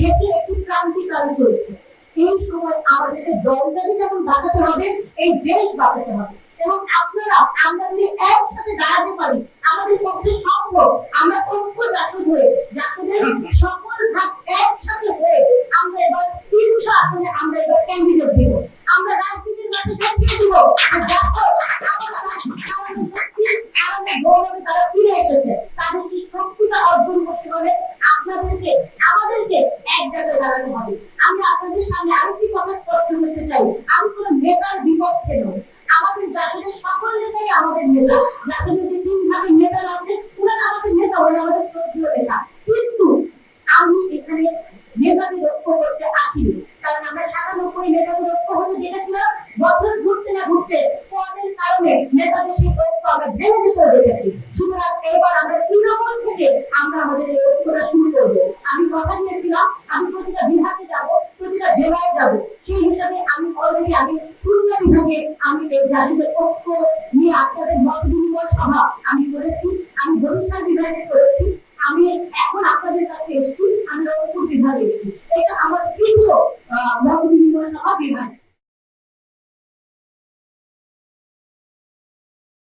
দেশে একটি ক্রান্তিকাল চলছে। এই সময় আমাদেরকে দলটাকে যেমন বাঁচাতে হবে, এই দেশ বাঁচাতে হবে। এবং আপনারা, আমরা যদি একসাথে দাঁড়াতে পারি, আমাদের পক্ষে সম্ভব। আমরা ঐক্য জাসদ হয়ে জাসদের সকল ভাগ একসাথে হয়ে আমরা এবার তিনশো আসনে আমরা এবার ক্যান্ডিডেট দিব। আমরা রাজনীতির মাঠে দেখিয়ে দিব। দেখো তারা ফিরে এসেছে। তাদের সেই শক্তিটা অর্জন করতে হলে আপনাদেরকে আমাদেরকে এক জায়গায় দাঁড়াতে হবে। আমি আপনাদের সামনে আরেকটি কথা স্পষ্ট করতে চাই। আমি কোনো নেতার বিপক্ষে নই। আমাদের জাতির সকল নেতাই আমাদের নেতা। জাতির যে তিন ভাগের নেতা আছে ওনারা আমাদের নেতা ওরা আমাদের শ্রদ্ধেয় নেতা। কিন্তু আমি এখানে নেতাকে লক্ষ্য করতে আসিনি। কারণ আমরা সাতানব্বই নেতাকে লক্ষ্য হতে দেখেছিলাম। বছর ঘুরতে না ঘুরতে পদের কারণে নেতাদের সেই ঐক্য আমরা ভেঙে যেতে দেখেছি। সুতরাং এবার আমরা তৃণমূল থেকে আমরা আমাদের এই আমি কথা দিয়েছিলাম আমি প্রতিটা বিভাগে যাব প্রতিটা জেলায় যাব। সেই হিসাবে আমি অলরেডি আমি খুলনা বিভাগে আমি এই জাতিদের নিয়ে আপনাদের মত বিনিময় সভা আমি করেছি আমি বরিশাল বিভাগে করেছি আমি এখন আপনাদের কাছে এসেছি আমি রংপুর বিভাগে এসেছি। এটা আমার আহ, মত বিনিময় সভা বিভাগ।